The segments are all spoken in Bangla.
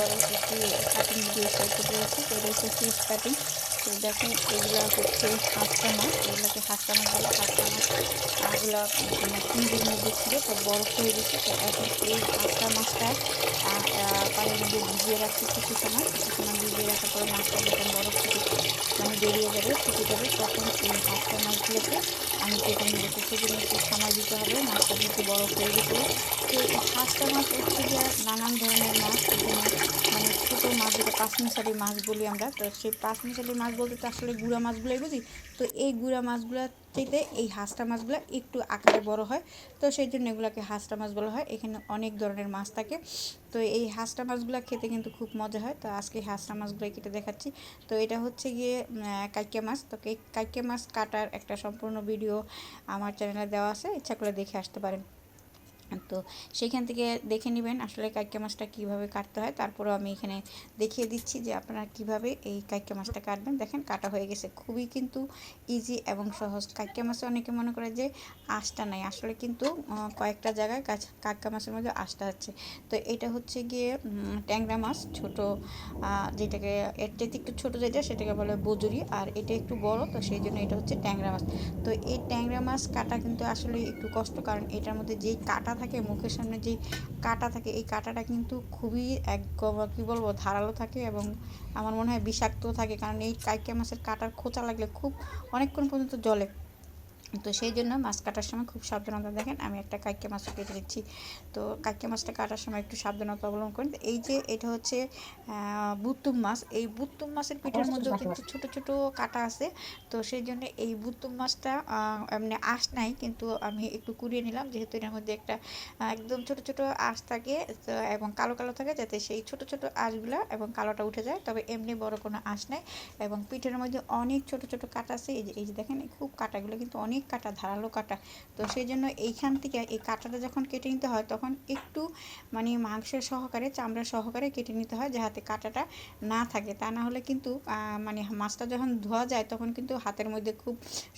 আবার একটু কাটিং দিয়ে করতে পেরেছি তো এটা হচ্ছে ফিস কাটিং তো দেখুন এগুলো হচ্ছে হাঁসটা মাছ এগুলোকে হাঁসটা মাছ বলে মাছ এগুলো ফ্রিজের মধ্যে ছিল, তো বরফ হয়ে গেছে, তো এখন এই হাঁসটা মাছটা পানির মধ্যে ভিজিয়ে রাখছি কিছু সময় কিছু সময় ভিজিয়ে রাখার পরে মাছটা যখন বরফ থেকে মানে বেরিয়ে যাবে ফুটে যাবে, তখন এই হাঁসটা মাছগুলোকে আমি কেটে নিয়ে যেতে সেজন্য একটু সময় দিতে হবে, মাছটা দিতে বরফ হয়ে গেছে। তো এই মাছ হচ্ছে যে নানান ধরনের মাছ এখানে মানে ছোটো মাছ যেটা পাঁচমিশালি মাছ বলি আমরা, তো সেই পাঁচমিশালি মাছ বলতে তো আসলে গুঁড়া মাছগুলোই বুঝি? তো এই গুঁড়া মাছগুলো চাইতে এই হাঁসটা মাছগুলো একটু আকারে বড় হয়, তো সেই জন্য এগুলোকে হাঁসটা মাছ বলা হয়। এখানে অনেক ধরনের মাছ থাকে, তো এই হাঁসটা মাছগুলো খেতে কিন্তু খুব মজা হয়। তো আজকে হাঁসটা মাছগুলো কেটে দেখাচ্ছি। তো এটা হচ্ছে গিয়ে কাইকে মাছ। তো কাইকে মাছ কাটার একটা সম্পূর্ণ ভিডিও আমার চ্যানেলে দেওয়া আছে, ইচ্ছা করে দেখে আসতে পারেন। তো সেইখান থেকে দেখে নেবেন আসলে কাইকা মাছটা কীভাবে কাটতে হয়। তারপরেও আমি এখানে দেখিয়ে দিচ্ছি যে আপনারা কীভাবে এই কাইকা মাছটা কাটবেন। দেখেন কাটা হয়ে গেছে। খুবই কিন্তু ইজি এবং সহজ। কাইকা মাছে অনেকে মনে করে যে আঁশটা নাই। আসলে কিন্তু কয়েকটা জায়গায় কাইকা মাছের মধ্যে আঁশটা আছে। তো এটা হচ্ছে গিয়ে ট্যাংরা মাছ। ছোট যেটাকে এর চাইতে একটু ছোটো যেটা, সেটাকে বলে বজুরি। আর এটা একটু বড়, তো সেই জন্য এটা হচ্ছে ট্যাংরা মাছ। তো এই ট্যাংরা মাছ কাটা কিন্তু আসলে একটু কষ্ট। কারণ এটার মধ্যে যেই কাটা থাকে, মুখের সামনে যে কাটা থাকে, এই কাটাটা কিন্তু খুবই এক কী বলব, ধারালো থাকে এবং আমার মনে হয় বিষাক্ত থাকে। কারণ এই কাইকা মাছের কাটার খোঁচা লাগলে খুব অনেকক্ষণ পর্যন্ত জলে তো সেই জন্য মাছ কাটার সময় খুব সাবধানতা দেখেন। আমি একটা কাইকে মাছ কেটে দিচ্ছি। তো কাইকে মাছটা কাটার সময় একটু সাবধানতা অবলম্বন করেন। এই যে এটা হচ্ছে বুত্তুম মাছ। এই বুত্তুম মাছের পিঠের মধ্যেও কিন্তু ছোট ছোট কাটা আছে। তো সেই জন্য এই বুত্তুম মাছটা এমনি আঁশ নাই কিন্তু আমি একটু কুড়িয়ে নিলাম। যেহেতু এর মধ্যে একটা একদম ছোট ছোট আঁশ থাকে এবং কালো কালো থাকে যাতে সেই ছোট ছোট আঁশগুলো এবং কালোটা উঠে যায়। তবে এমনি বড় কোনো আঁশ নাই। এবং পিঠের মধ্যে অনেক ছোট ছোট কাটা আছে। এই যে এই যে দেখেন খুব কাটাগুলো কিন্তু অনেক অনেক কাটা, ধারালো কাটা। তো সেই জন্য এইখান থেকে এই কাটাটা যখন কেটে নিতে হয়, তখন একটু মানে মাংসের সহকারে, চামড়ার সহকারে কেটে নিতে হয় যাতে কাটাটা না থাকে। তা না হলে কিন্তু মানে মাছটা যখন ধোয়া যায়, তখন কিন্তু হাতের মধ্যে খুব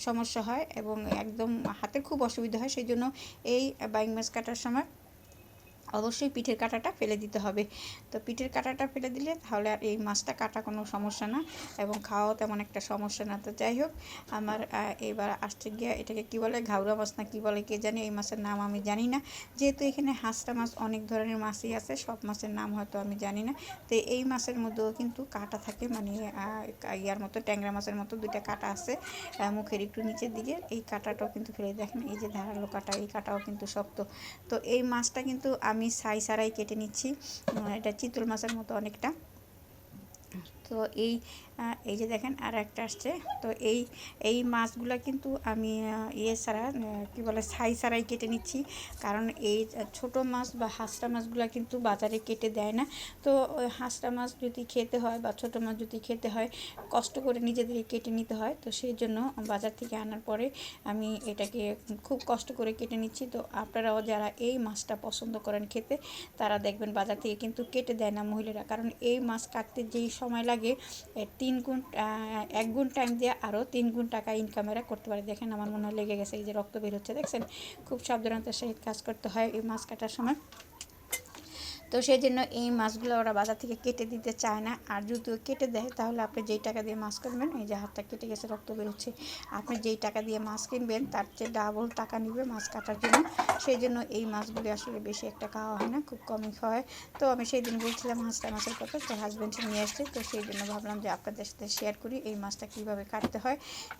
সমস্যা হয় এবং একদম হাতের খুব অসুবিধা হয়। সেই জন্য এই বাইং মাছ কাটার সময় অবশ্যই পিঠের কাঁটাটা ফেলে দিতে হবে। তো পিঠের কাঁটাটা ফেলে দিলে তাহলে আর এই মাছটা কাটা কোনো সমস্যা না এবং খাওয়াও তেমন একটা সমস্যা না। তো যাই হোক, আমার এবার আসতে গিয়ে এটাকে কি বলে ঘাউরা মাছ না কী বলে কে জানি, এই মাছের নাম আমি জানি না। যেহেতু এখানে হাঁসটা মাছ অনেক ধরনের মাছই আছে, সব মাছের নাম হয়তো আমি জানি না। তো এই মাছের মধ্যেও কিন্তু কাটা থাকে মানে ইয়ার মতো ট্যাংরা মাছের মতো দুইটা কাটা আছে মুখের একটু নিচের দিকে। এই কাটাটাও কিন্তু ফেলে দেখেন এই যে ধারালো কাটা, এই কাটাও কিন্তু শক্ত। তো এই মাছটা কিন্তু আমি আমি সাই সারাই কেটে নিচ্ছি এটা চিতল মাছের মতো অনেকটা। তো এই এই যে দেখেন আর একটা আসছে। তো এই এই মাছগুলো কিন্তু আমি ইয়ে ছাড়া কী বলে, ছাই ছাড়াই কেটে নিচ্ছি। কারণ এই ছোট মাছ বা হাঁসটা মাছগুলো কিন্তু বাজারে কেটে দেয় না। তো হাঁসটা মাছ যদি খেতে হয় বা ছোটো মাছ যদি খেতে হয়, কষ্ট করে নিজেদেরকে কেটে নিতে হয়। তো সেই জন্য বাজার থেকে আনার পরে আমি এটাকে খুব কষ্ট করে কেটে নিচ্ছি। তো আপনারাও যারা এই মাছটা পছন্দ করেন খেতে, তারা দেখবেন বাজার থেকে কিন্তু কেটে দেয় না মহিলারা। কারণ এই মাছ কাটতে যেই সময় লাগে তিন গুণ এক গুণ টাইম দিয়ে আরও তিন গুণ টাকা ইনকাম এরা করতে পারে। দেখেন আমার মনে হয় লেগে গেছে, এই যে রক্ত বের হচ্ছে, দেখছেন? খুব সাবধানতার সহিত কাজ করতে হয় এই মাছ কাটার সময়। তো সেই জন্য এই মাছগুলো ওরা বাজার থেকে কেটে দিতে চায় না। আর যদি কেটে দেয়, তাহলে আপনি যেই টাকা দিয়ে মাছ কিনবেন, এই যে হাতটা কেটে গেছে, রক্ত বেরোচ্ছে, আপনি যেই টাকা দিয়ে মাছ কিনবেন, তার চেয়ে ডাবল টাকা নিবে মাছ কাটার জন্য। সেই জন্য এই মাছগুলি আসলে বেশি একটা খাওয়া হয় না, খুব কমই খাওয়া হয়। তো আমি সেই দিন বলছিলাম, হাঁসটা মাছের কথা, তো হাজব্যান্ড নিয়ে আসছে, তো সেই জন্য ভাবলাম যে আপনাদের সাথে শেয়ার করি, এই মাছটা কীভাবে কাটতে হয়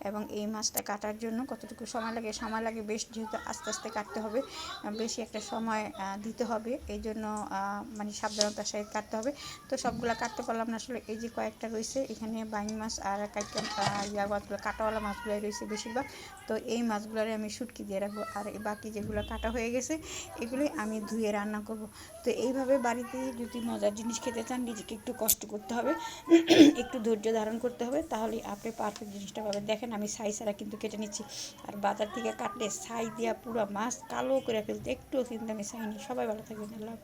এবং এই মাছটা কাটার জন্য কতটুকু সময় লাগে। সময় লাগে বেশ, যেহেতু আস্তে আস্তে কাটতে হবে, বেশি একটা সময় দিতে হবে। এই জন্য মানে সাবধানতার সহিত কাটতে হবে। তো সবগুলো কাটতে পারলাম না আসলে, এই যে কয়েকটা রয়েছে, এখানে বাইং মাছ আর ইয়া মাছগুলো কাটাওয়ালা মাছগুলোই রয়েছে বেশিরভাগ। তো এই মাছগুলোরে আমি শুটকি দিয়ে রাখব, আর বাকি যেগুলো কাটা হয়ে গেছে, এগুলোই আমি ধুয়ে রান্না করব। তো এইভাবে বাড়িতে যদি মজার জিনিস খেতে চান, নিজেকে একটু কষ্ট করতে হবে, একটু ধৈর্য ধারণ করতে হবে, তাহলে আপনি পারফেক্ট জিনিসটা পাবেন। দেখেন, আমি সাই ছাড়া কিন্তু কেটে নিচ্ছি। আর বাজার থেকে কাটলে সাই দিয়া পুরো মাছ কালো করে ফেলতে একটুও কিন্তু আমি সাইনি সবাই ভালো থাকবেন, আল্লাহ